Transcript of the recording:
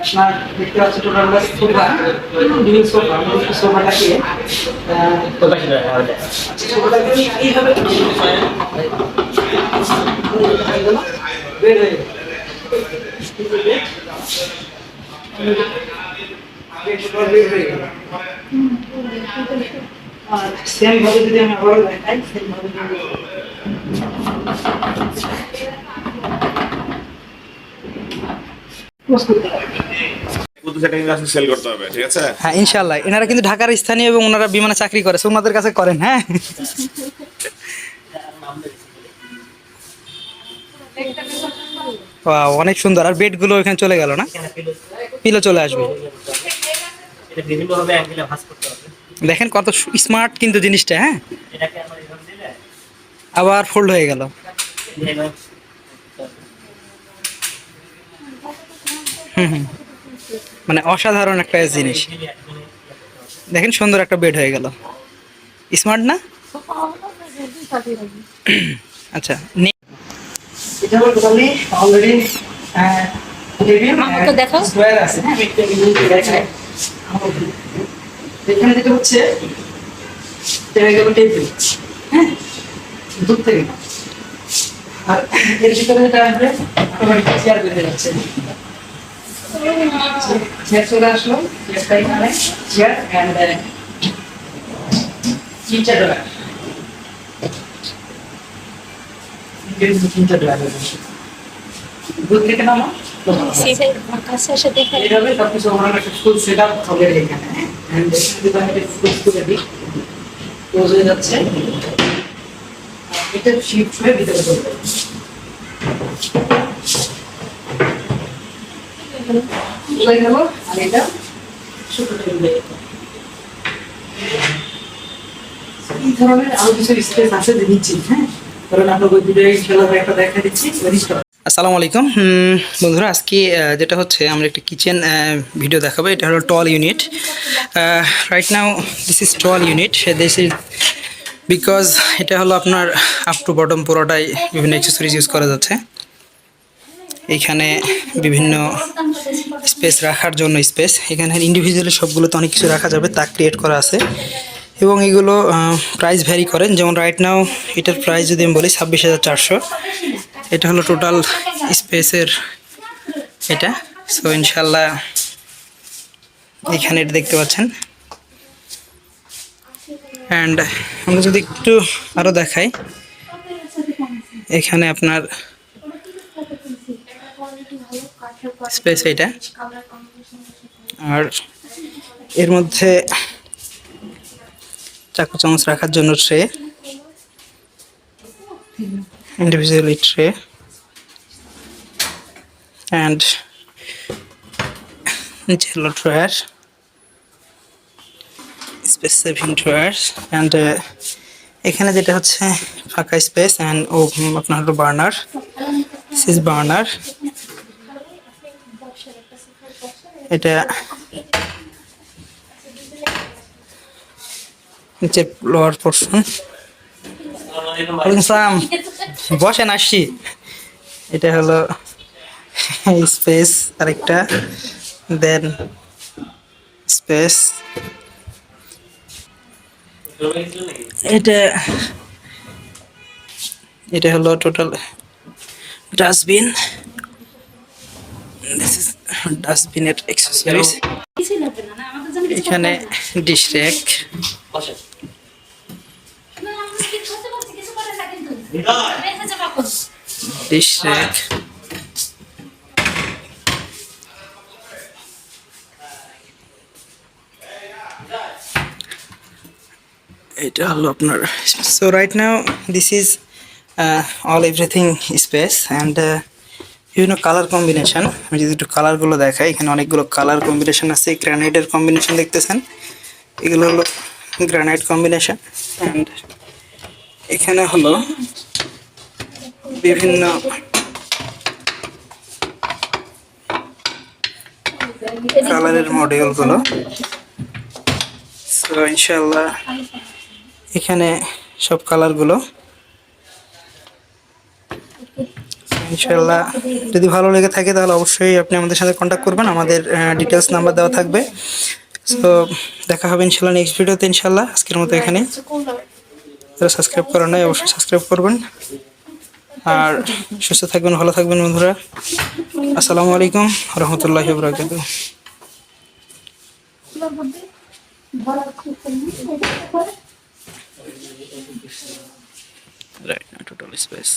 আপনার দেখতে পাচ্ছি টোটাল সোফা ডিভিং সোফা সোফাটাকে সোফাটাকে এইভাবে হয়ে সেম ভাবে যদি আমি আবারও দেখাই সেম ভাবে হ্যাঁ এনারা কিন্তু ঢাকার স্থানীয় এবং ওনারা বিমানে চাকরি করে ওনাদের কাছে করেন হ্যাঁ। অনেক সুন্দর। আর বেডগুলো এখানে চলে গেল না? পিলো চলে আসবে। দেখেন কত স্মার্ট কিন্তু জিনিসটা হ্যাঁ। আবার ফোল্ড হয়ে গেল। মানে অসাধারণ একটা জিনিস। দেখেন সুন্দর একটা বেড হয়ে গেল। স্মার্ট না? আচ্ছা এখানে যেটা হচ্ছে টেবিল হ্যাঁ দূর থেকে। আর এর ভিতরে যেটা আসবে চেয়ার বেঁধে যাচ্ছে। চেয়ার চলে আসলো চেয়ারটা এখানে চেয়ার অ্যান্ড তিনটা ডলার তিনটা ডলার দূর থেকে নামা এইভাবে সবকিছু আমার একটা ফুল সেট আপ অলরেডি এখানে ক্লোজ হয়ে যাচ্ছে এটা শিফট হয়ে ভিতরে চলে যাবে হ্যাঁ? আসসালামু আলাইকুম। বন্ধুরা, আজকে যেটা হচ্ছে, আমরা একটা কিচেন ভিডিও দেখাবো। এটা হলো tall unit right now this is tall unit this is because এটা হলো আপনার আপ টু বটম পুরোটাই বিভিন্ন অ্যাক্সেসরিজ ইউজ করা যাচ্ছে। এইখানে বিভিন্ন স্পেস রাখার জন্য স্পেস এখানে ইন্ডিভিজুয়ালি সবগুলোতে অনেক কিছু রাখা যাবে, তা ক্রিয়েট করা আছে। এবং এগুলো প্রাইস ভ্যারি করেন। যেমন রাইট নাও এটার প্রাইস যদি আমি বলি ছাব্বিশ হাজার চারশো। এটা হলো টোটাল স্পেসের এটা। সো ইনশাল্লাহ এখানে এটা দেখতে পাচ্ছেন। অ্যান্ড আমরা যদি একটু আরও দেখাই, এখানে আপনার স্পেস এটা আর এর মধ্যে চাকু চামচ রাখার জন্য tray individually tray and jello drawer space saving drawers and uh, এখানে যেটা হচ্ছে ফাঁকা স্পেস অ্যান্ড ও আপনার হলো বার্নার সিস বার্নার। এটা নিচে লোয়ার পোর্শন ওয়ালাইকুম বসেন, আসছি। এটা হলো স্পেস আরেকটা। দেন স্পেস এটা এটা হলো টোটাল ডাস্টবিন দিস ইজ ডাস্টবিনের এক্সেসরিজ এখানে ডিশ বসে ডিশ র্যাক এটা হলো আপনার so right now this is all everything space and বিভিন্ন কালার কম্বিনেশন আমি যদি একটু কালারগুলো দেখাই, এখানে অনেকগুলো কালার কম্বিনেশন আছে গ্রানাইটের কম্বিনেশন দেখতেছেন? এগুলো হলো গ্রানাইট কম্বিনেশন অ্যান্ড এখানে হলো বিভিন্ন কালারের মডিউলগুলো ইনশাল্লাহ এখানে সব কালারগুলো ইনশাল্লাহ যদি ভালো লেগে থাকে তাহলে অবশ্যই আপনি আমাদের সাথে কন্ট্যাক্ট করবেন। আমাদের ডিটেলস নাম্বার দেওয়া থাকবে। সো দেখা হবে ইনশাল্লাহ নেক্সট ভিডিওতে ইনশাল্লাহ আজকের মতো এখানে যারা সাবস্ক্রাইব করেন নাই অবশ্যই সাবস্ক্রাইব করবেন। আর সুস্থ থাকবেন ভালো থাকবেন বন্ধুরা। আসসালামু আলাইকুম রহমতুল্লাহ বরাকাতু Right now, total space.